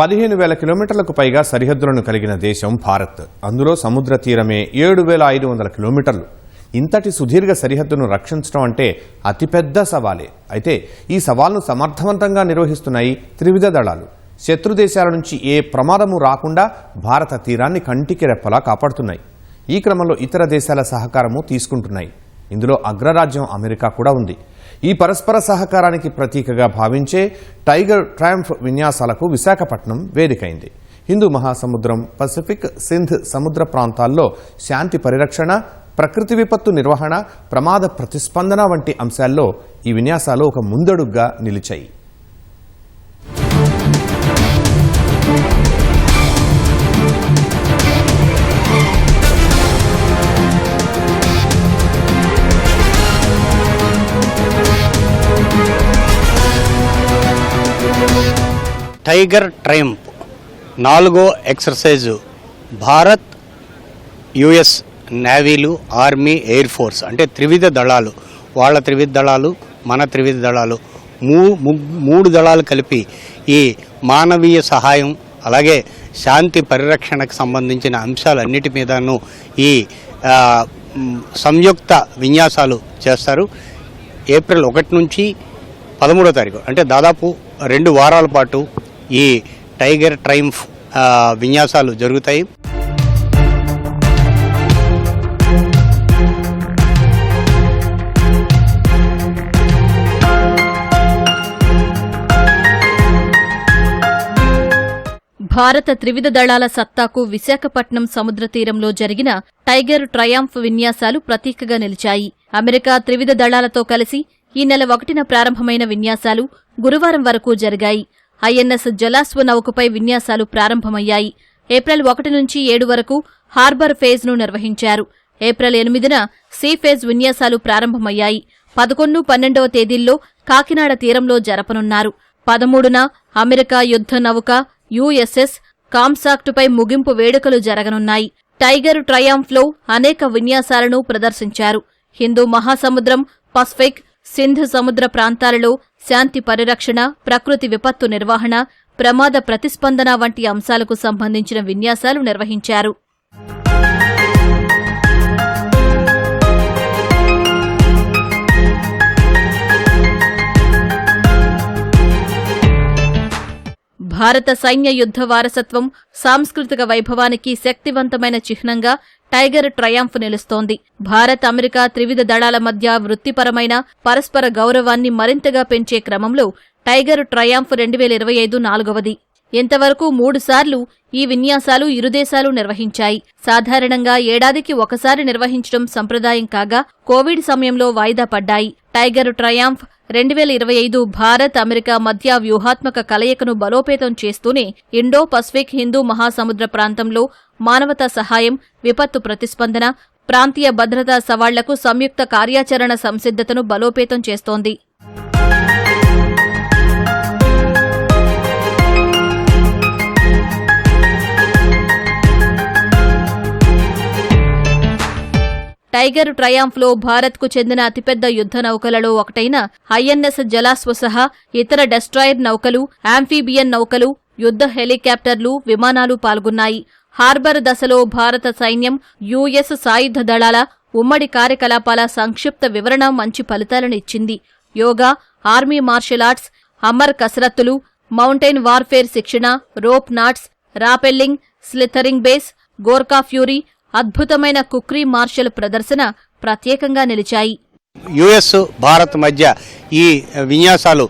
పదిహేను వేల కిలోమీటర్లకు పైగా సరిహద్దులను కలిగిన దేశం భారత్. అందులో సముద్ర తీరమే ఏడు వేల ఐదు వందల కిలోమీటర్లు. ఇంతటి సుదీర్ఘ సరిహద్దును రక్షించడం అంటే అతిపెద్ద సవాలే. అయితే ఈ సవాల్ను సమర్థవంతంగా నిర్వహిస్తున్నాయి త్రివిధ దళాలు. శత్రు దేశాల నుంచి ఏ ప్రమాదము రాకుండా భారత తీరాన్ని కంటికి రెప్పలా కాపాడుతున్నాయి. ఈ క్రమంలో ఇతర దేశాల సహకారము తీసుకుంటున్నాయి. ఇందులో అగ్రరాజ్యం అమెరికా కూడా ఉంది. ఈ పరస్పర సహకారానికి ప్రతీకగా భావించే టైగర్ ట్రయంఫ్ విన్యాసాలకు విశాఖపట్నం వేదికైంది. హిందూ మహాసముద్రం పసిఫిక్ సింధ్ సముద్ర ప్రాంతాల్లో శాంతి పరిరక్షణ ప్రకృతి విపత్తు నిర్వహణ ప్రమాద ప్రతిస్పందన వంటి అంశాల్లో ఈ విన్యాసాలు ఒక ముందడుగ్గా నిలిచాయి. టైగర్ ట్రయంప్ నాలుగో ఎక్సర్సైజు భారత్ యుఎస్ నేవీలు ఆర్మీ ఎయిర్ ఫోర్స్ అంటే త్రివిధ దళాలు వాళ్ళ త్రివిధ దళాలు మన త్రివిధ దళాలు. మూ ముగ్- మూడు దళాలు కలిపి ఈ మానవీయ సహాయం అలాగే శాంతి పరిరక్షణకు సంబంధించిన అంశాలన్నిటి మీదను ఈ సంయుక్త విన్యాసాలు చేస్తారు. ఏప్రిల్ ఒకటి నుంచి పదమూడో తారీఖు అంటే దాదాపు రెండు వారాల పాటు ఈ టైగర్ ట్రైంఫ్ విన్యాసాలు జరుగుతాయి. భారత త్రివిధ దళాల సత్తాకు విశాఖపట్నం సముద్ర తీరంలో జరిగిన టైగర్ ట్రయాంఫ్ విన్యాసాలు ప్రతీకగా నిలిచాయి. అమెరికా త్రివిధ దళాలతో కలిసి ఈ నెల ఒకటిన ప్రారంభమైన విన్యాసాలు గురువారం వరకు జరిగాయి. ఐఎన్ఎస్ జలాస్వ నౌకపై విన్యాసాలు ప్రారంభమయ్యాయి. ఏప్రిల్ ఒకటి నుంచి ఏడు వరకు హార్బర్ ఫేజ్ను నిర్వహించారు. ఏప్రిల్ ఎనిమిదిన సీ ఫేజ్ విన్యాసాలు ప్రారంభమయ్యాయి. పదకొండు పన్నెండవ తేదీల్లో కాకినాడ తీరంలో జరపనున్నారు. పదమూడున అమెరికా యుద్ధ నౌక యుఎస్ఎస్ కామ్సాక్టుపై ముగింపు వేడుకలు జరగనున్నాయి. టైగర్ ట్రయాంఫ్లో అనేక విన్యాసాలను ప్రదర్శించారు. హిందూ మహాసముద్రం పసిఫిక్ సింధు సముద్ర ప్రాంతాలలో శాంతి పరిరక్షణ ప్రకృతి విపత్తు నిర్వహణ ప్రమాద ప్రతిస్పందన వంటి అంశాలకు సంబంధించిన విన్యాసాలు నిర్వహించారు. భారత సైన్య యుద్ధ వారసత్వం సాంస్కృతిక వైభవానికి శక్తివంతమైన చిహ్నంగా టైగర్ ట్రయాంఫ్ నిలుస్తోంది. భారత్ అమెరికా త్రివిధ దళాల మధ్య వృత్తిపరమైన పరస్పర గౌరవాన్ని మరింతగా పెంచే క్రమంలో టైగర్ ట్రయాంఫ్ రెండు వేల ఇరవై ఐదు నాలుగవది. ఇంతవరకు మూడుసార్లు ఈ విన్యాసాలు ఇరుదేశాలు నిర్వహించాయి. సాధారణంగా ఏడాదికి ఒకసారి నిర్వహించడం సంప్రదాయం కాగా కోవిడ్ సమయంలో వాయిదా పడ్డాయి. టైగర్ ట్రయాంఫ్ రెండు వేల ఇరవై ఐదు భారత్ అమెరికా మధ్య వ్యూహాత్మక కలయికను బలోపేతం చేస్తూనే ఇండో పసిఫిక్ హిందూ మహాసముద్ర ప్రాంతంలో మానవతా సహాయం విపత్తు ప్రతిస్పందన ప్రాంతీయ భద్రతా సవాళ్ళకు సంయుక్త కార్యాచరణ సంసిద్ధతను బలోపేతం చేస్తోంది. టైగర్ ట్రయాంఫ్లో భారత్కు చెందిన అతిపెద్ద యుద్ధ నౌకలలో ఒకటైన ఐఎన్ఎస్ జలాస్వ సహా ఇతర డెస్ట్రాయర్ నౌకలు ఆంఫీబియన్ నౌకలు యుద్ధ హెలికాప్టర్లు విమానాలు పాల్గొన్నాయి. హార్బర్ దశలో భారత సైన్యం యుఎస్ సాయుధ దళాల ఉమ్మడి కార్యకలాపాల సంక్షిప్త వివరణ మంచి ఫలితాలను ఇచ్చింది. Yoga army martial arts Amar కసరత్తులు mountain warfare శిక్షణ rope knots rappelling slithering base Gorkha fury అద్భుతమైన కుక్రీ మార్షల్ ప్రదర్శన ప్రత్యేకంగా నిలిచాయి. యుఎస్ భారత్ మధ్య ఈ విన్యాసాలు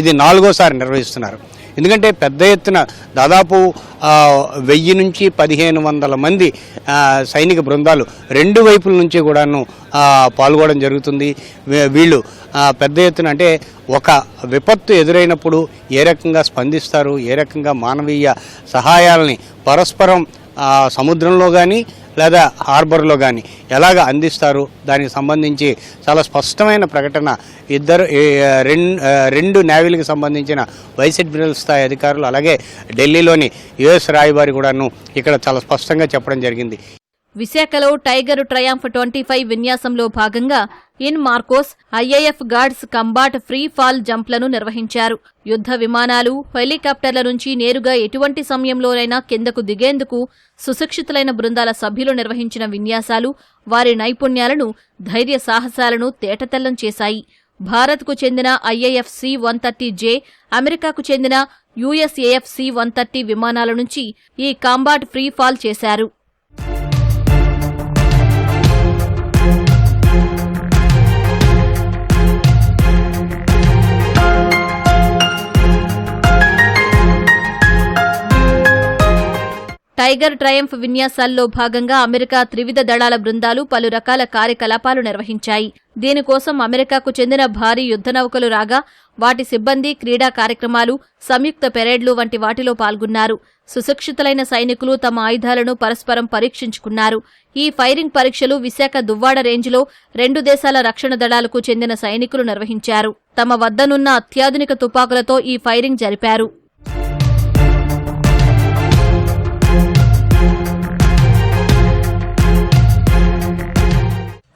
ఇది నాలుగోసారి నిర్వహిస్తున్నారు. ఎందుకంటే పెద్ద ఎత్తున దాదాపు వెయ్యి నుంచి పదిహేను వందల మంది సైనిక బృందాలు రెండు వైపుల నుంచి కూడాను పాల్గొనడం జరుగుతుంది. వీళ్ళు పెద్ద ఎత్తున అంటే ఒక విపత్తు ఎదురైనప్పుడు ఏ రకంగా స్పందిస్తారు ఏ రకంగా మానవీయ సహాయాలని పరస్పరం సముద్రంలో కానీ లేదా హార్బర్లో కానీ ఎలాగ అందిస్తారు? దానికి సంబంధించి చాలా స్పష్టమైన ప్రకటన. ఇద్దరు రెండు నేవీలకు సంబంధించిన వైస్ అడ్మిరల్ స్థాయి అధికారులు అలాగే ఢిల్లీలోని యుఎస్ రాయబారి కూడాను ఇక్కడ చాలా స్పష్టంగా చెప్పడం జరిగింది. విశాఖలో టైగర్ ట్రయాంఫ్ ట్వంటీ ఫైవ్ విన్యాసంలో భాగంగా IN MARCOS IAF guards combat free fall జంప్లను నిర్వహించారు. యుద్ధ విమానాలు హెలికాప్టర్ల నుంచి నేరుగా ఎటువంటి సమయంలోనైనా కిందకు దిగేందుకు సుశిక్షితులైన బృందాల సభ్యులు నిర్వహించిన విన్యాసాలు వారి నైపుణ్యాలను ధైర్య సాహసాలను తేటతెల్లం చేశాయి. భారత్కు చెందిన IAF C one thirty J అమెరికాకు చెందిన యుఎస్ఏఎఫ్ సి వన్ థర్టీ విమానాల నుంచి ఈ కాంబాట్ ఫ్రీ ఫాల్ చేశారు. టైగర్ ట్రయంఫ్ విన్యాసాల్లో భాగంగా అమెరికా త్రివిధ దళాల బృందాలు పలు రకాల కార్యకలాపాలు నిర్వహించాయి. దీనికోసం అమెరికాకు చెందిన భారీ యుద్ధ నౌకలు రాగా వాటి సిబ్బంది క్రీడా కార్యక్రమాలు సంయుక్త పెరేడ్లు వంటి వాటిలో పాల్గొన్నారు. సుశిక్షితులైన సైనికులు తమ ఆయుధాలను పరస్పరం పరీక్షించుకున్నారు. ఈ ఫైరింగ్ పరీక్షలు విశాఖ దువ్వాడ రేంజ్లో రెండు దేశాల రక్షణ దళాలకు చెందిన సైనికులు నిర్వహించారు. తమ వద్దనున్న అత్యాధునిక తుపాకులతో ఈ ఫైరింగ్ జరిపారు.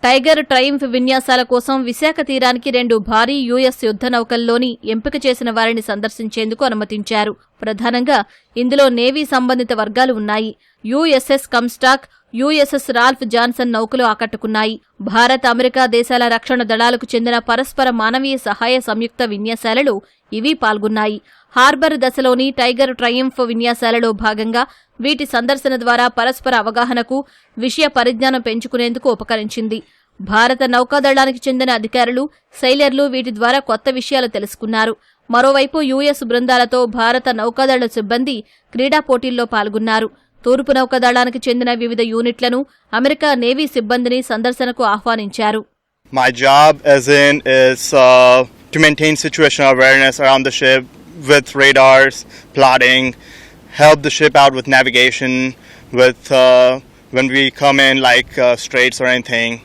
టైగర్ ట్రయింఫ్ విన్యాసాల కోసం విశాఖ తీరానికి రెండు భారీ యుఎస్ యుద్ధ నౌకల్లోని ఎంపిక చేసిన వారిని సందర్శించేందుకు అనుమతించారు. ప్రధానంగా ఇందులో నేవీ సంబంధిత వర్గాలు ఉన్నాయి. USS Comstock USS Ralph Johnson నౌకలు ఆకట్టుకున్నాయి. భారత్ అమెరికా దేశాల రక్షణ దళాలకు చెందిన పరస్పర మానవీయ సహాయ సంయుక్త విన్యాసాలలో ఇవి పాల్గొన్నాయి. హార్బర్ దశలోని టైగర్ ట్రయంఫ్ విన్యాసాలలో భాగంగా వీటి సందర్శన ద్వారా పరస్పర అవగాహనకు విషయ పరిజ్ఞానం పెంచుకునేందుకు ఉపకరించింది. భారత నౌకాదళానికి చెందిన అధికారులు సైలర్లు వీటి ద్వారా కొత్త విషయాలు తెలుసుకున్నారు. మరోవైపు యుఎస్ బృందాలతో భారత నౌకాదళ సిబ్బంది క్రీడా పోటీల్లో పాల్గొన్నారు. తూర్పు నౌకాదళానికి చెందిన వివిధ యూనిట్లను అమెరికా నేవీ సిబ్బందిని సందర్శనకు ఆహ్వానించారు. My job, as in, is uh, to maintain situational awareness around the ship with radars, plotting, help the ship out with navigation, with uh, when we come in like uh, straits or anything.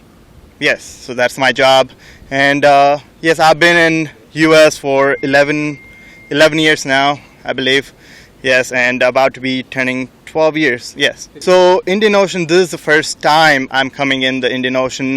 Yes, so that's my job. And uh, yes, I've been in U.S. for 11, 11 years now, I believe. Yes, and about to be turning 12 years. Yes. So Indian Ocean, this is the first time I'm coming in the Indian Ocean,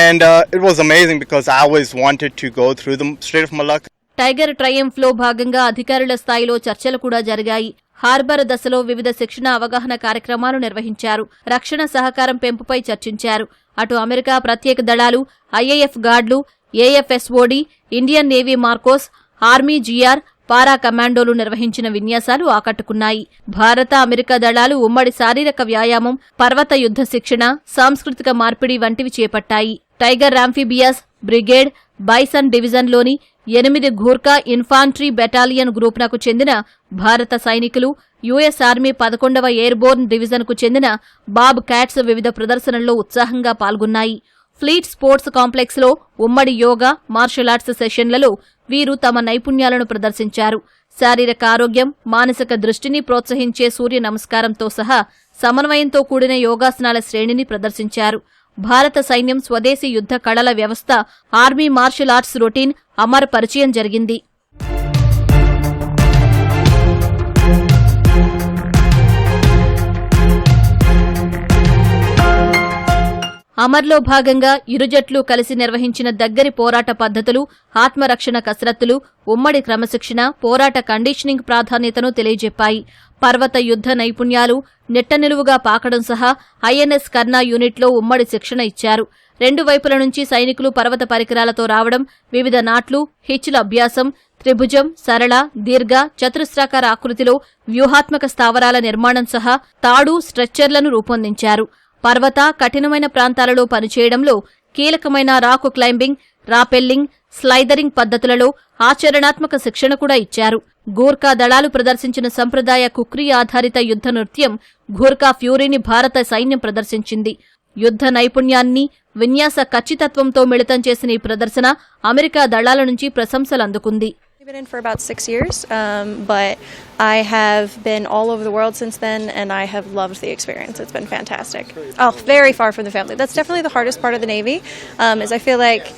and uh, it was amazing because I always wanted to go through the Strait of Malacca. Tiger ట్రయంఫ్లో భాగంగా అధికారుల స్థాయిలో చర్చలు కూడా జరిగాయి harbour దశలో వివిధ శిక్షణ అవగాహన కార్యక్రమాలు నిర్వహించారు రక్షణ సహకారం పెంపుపై చర్చించారు అటు అమెరికా ప్రత్యేక దళాలు IAF గార్డులు AFSOD Indian navy MARCOS army GR para కమాండోలు నిర్వహించిన విన్యాసాలు ఆకట్టుకున్నాయి. భారత అమెరికా దళాలు ఉమ్మడి శారీరక వ్యాయామం పర్వత యుద్ధ శిక్షణ సాంస్కృతిక మార్పిడి వంటివి చేపట్టాయి. టైగర్ రాంఫిబియాస్ బ్రిగేడ్ బైసన్ డివిజన్లోని ఎనిమిది ఘూర్ఖా ఇన్ఫాంట్రీ బెటాలియన్ గ్రూప్నకు చెందిన భారత సైనికులు యుఎస్ ఆర్మీ పదకొండవ ఎయిర్బోర్న్ డివిజన్కు చెందిన బాబ్ క్యాట్స్ వివిధ ప్రదర్శనల్లో ఉత్సాహంగా పాల్గొన్నాయి. ఫ్లీట్ స్పోర్ట్స్ కాంప్లెక్స్లో ఉమ్మడి యోగా మార్షల్ ఆర్ట్స్ సెషన్లలో వీరు తమ నైపుణ్యాలను ప్రదర్శించారు. శారీరక ఆరోగ్యం మానసిక దృష్టిని ప్రోత్సహించే సూర్య నమస్కారంతో సహా సమన్వయంతో కూడిన యోగాసనాల శ్రేణిని ప్రదర్శించారు. భారత సైన్యం స్వదేశీ యుద్ధ కళల వ్యవస్థ army martial arts routine Amar పరిచయం జరిగింది. అమర్లో భాగంగా ఇరు జట్లు కలిసి నిర్వహించిన దగ్గరి పోరాట పద్ధతులు ఆత్మరక్షణ కసరత్తులు ఉమ్మడి క్రమశిక్షణ పోరాట కండిషనింగ్ ప్రాధాన్యతను తెలియజెప్పాయి. పర్వత యుద్ధ నైపుణ్యాలు నిట్టనిలువుగా పాకడం సహా ఐఎన్ఎస్ కర్ణా యూనిట్లో ఉమ్మడి శిక్షణ ఇచ్చారు. రెండు వైపుల నుంచి సైనికులు పర్వత పరికరాలతో రావడం వివిధ నాట్లు హిచ్ల అభ్యాసం త్రిభుజం సరళ దీర్ఘ చతురస్రాకార ఆకృతిలో వ్యూహాత్మక స్థావరాల నిర్మాణం సహా తాడు స్ట్రెచ్చర్లను రూపొందించారు. పర్వత కఠినమైన ప్రాంతాలలో పనిచేయడంలో కీలకమైన రాకు క్లైంబింగ్ రాపెల్లింగ్ స్లైదరింగ్ పద్ధతులలో ఆచరణాత్మక శిక్షణ కూడా ఇచ్చారు. గూర్ఖా దళాలు ప్రదర్శించిన సంప్రదాయ కుక్రీ ఆధారిత యుద్ధ నృత్యం గూర్ఖా ఫ్యూరీని భారత సైన్యం ప్రదర్శించింది. యుద్ధ నైపుణ్యాన్ని విన్యాస ఖచ్చితత్వంతో మిళితం చేసిన ఈ ప్రదర్శన అమెరికా దళాల నుంచి ప్రశంసలు అందుకుంది I've been in for about six years, um, but I have been all over the world since then, and I have loved the experience. It's been fantastic. Oh, very far from the family. That's definitely the hardest part of the Navy. Um, is I feel like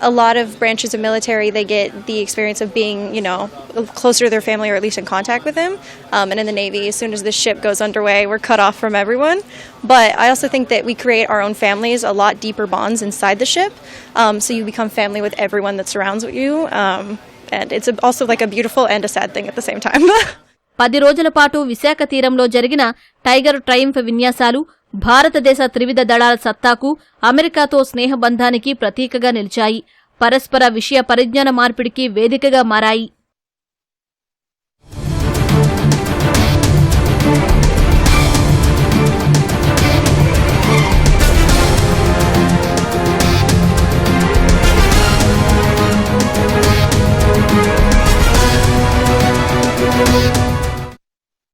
a lot of branches of military they get the experience of being you know closer to their family or at least in contact with them um, and in the navy as soon as the ship goes underway we're cut off from everyone but i also think that we create our own families a lot deeper bonds inside the ship um, so you become family with everyone that surrounds you um, and it's a, also like a beautiful and a sad thing at the same time. పది రోజుల పాటు విశాఖ తీరంలో జరిగిన tiger Triumph విన్యాసాలు భారతదేశ త్రివిధ దళాల సత్తాకు అమెరికాతో స్నేహబంధానికి ప్రతీకగా నిలిచాయి. పరస్పర విషయ పరిజ్ఞాన మార్పిడికి వేదికగా మారాయి.